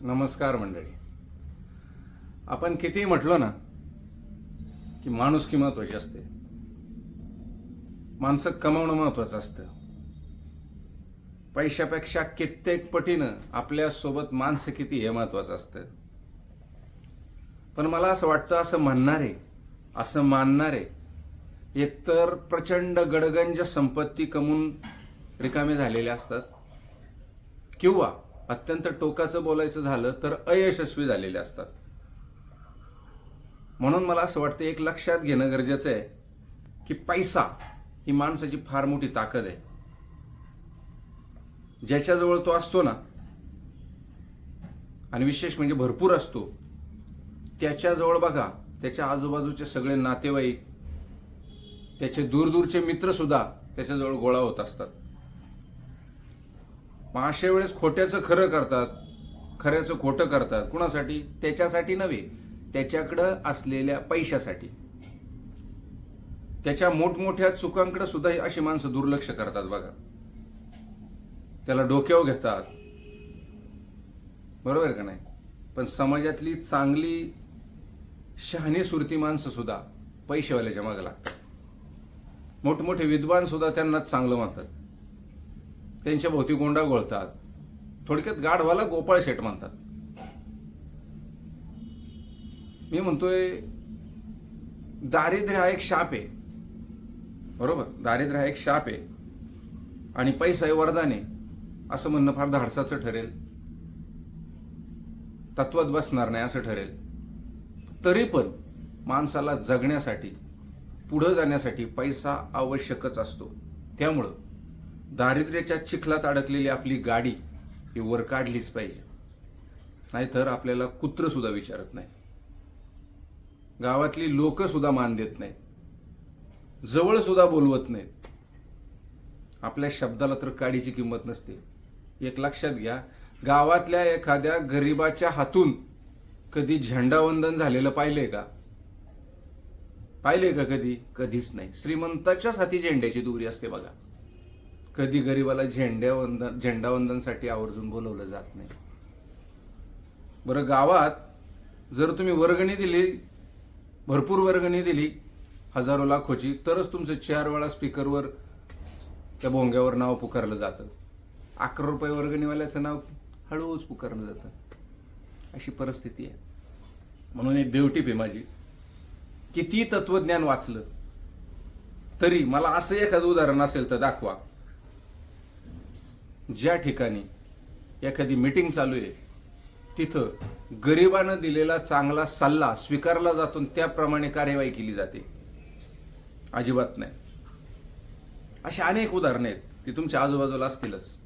नमस्कार मंडळी. आपण कितीही म्हटलो ना की माणूस की महत्वाची असते. माणसं कमावणं महत्वाचं असतं. पैशापेक्षा कित्येक पटीनं आपल्यासोबत माणसं किती हे महत्वाचं असतं. पण मला असं वाटतं असं म्हणणारे असं मानणारे एकतर प्रचंड गडगंज संपत्ती कमवून रिकामे झालेले असतात. किंवा अत्यंत टोकाचं बोलायचं झालं तर अयशस्वी झालेले असतात. म्हणून मला असं वाटतं एक लक्षात घेणं गरजेचं आहे की पैसा ही माणसाची फार मोठी ताकद आहे. ज्याच्याजवळ तो असतो ना आणि विशेष म्हणजे भरपूर असतो त्याच्याजवळ बघा त्याच्या आजूबाजूचे सगळे नातेवाईक त्याचे दूरदूरचे मित्र सुद्धा त्याच्याजवळ गोळा होत असतात. मग अशा वेळेस खोट्याचं खरं करतात खऱ्याचं खोटं करतात. कुणासाठी? त्याच्यासाठी नव्हे. त्याच्याकडं असलेल्या पैशासाठी. त्याच्या मोठमोठ्या चुकांकडे सुद्धा अशी माणसं दुर्लक्ष करतात बघा. त्याला डोक्यावर घेतात. बरोबर का नाही? पण समाजातली चांगली शहाणी सुरती माणसं सुद्धा पैसेवाल्याच्या मागे लागतात. मोठमोठे विद्वान सुद्धा त्यांनाच चांगलं म्हणतात. त्यांच्या भोवती गोंडा गोळतात. थोडक्यात गाढवाला गोपाळ शेट म्हणतात. मी म्हणतोय दारिद्र्य हा एक शाप आहे. बरोबर? दारिद्र्य हा एक शाप आहे. आणि पैसा आहे वरदान आहे असं म्हणणं फार धाडसाचं ठरेल. तत्वात बसणार नाही असं ठरेल. तरी पण माणसाला जगण्यासाठी पुढं जाण्यासाठी पैसा आवश्यकच असतो. त्यामुळं दारिद्र्याच्या चिखलात अडकलेली आपली गाडी ही वर काढलीच पाहिजे. नाहीतर आपल्याला कुत्र सुद्धा विचारत नाही गावातली लोक सुद्धा मान देत नाहीत. जवळ सुद्धा बोलवत नाहीत. आपल्या शब्दाला तर काडीची किंमत नसते. एक लक्षात घ्या गावातल्या एखाद्या गरीबाच्या हातून कधी झेंडावंदन झालेलं पाहिलंय का? पाहिलंय का कधी? कधीच नाही. श्रीमंताच्याच हाती झेंड्याची दुरी असते बघा. कधी गरीबाला झेंड्यावंदन झेंडावंदनसाठी आवर्जून बोलवलं जात नाही. बरं गावात जर तुम्ही वर्गणी दिली भरपूर वर्गणी दिली हजारो लाखोची तरच तुमचं चार वेळा स्पीकरवर त्या भोंग्यावर नाव पुकारलं जातं. अकरा रुपये वर्गणीवाल्याचं नाव हळूच पुकारलं जातं. अशी परिस्थिती आहे. म्हणून एक देवटीप आहे माझी. किती तत्वज्ञान वाचलं तरी मला असं एखादं उदाहरण असेल तर दाखवा. ज्या ठिकाणी एखादी मीटिंग चालू आहे तिथं गरिबानं दिलेला चांगला सल्ला स्वीकारला जातो आणि त्याप्रमाणे कार्यवाही केली जाते. अजिबात नाही. अशी अनेक उदाहरणं आहेत ती तुमच्या आजूबाजूला असतीलच.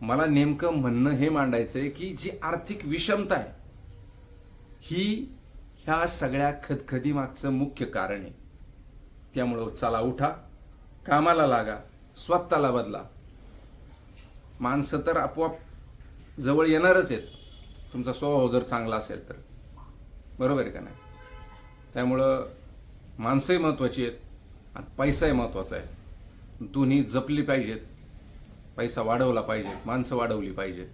मला नेमकं म्हणणं हे मांडायचं आहे की जी आर्थिक विषमता आहे ही ह्या सगळ्या खदखदी मागचं मुख्य कारण आहे. त्यामुळं चला उठा कामाला लागा स्वतःला बदला. माणसं तर आपोआप जवळ येणारच आहेत. तुमचा स्वभाव जर चांगला असेल तर. बरोबर आहे का नाही? त्यामुळं माणसंही महत्त्वाची आहेत आणि पैसाही महत्त्वाचा आहे. दोन्ही जपली पाहिजेत. पैसा वाढवला पाहिजे माणसं वाढवली पाहिजेत.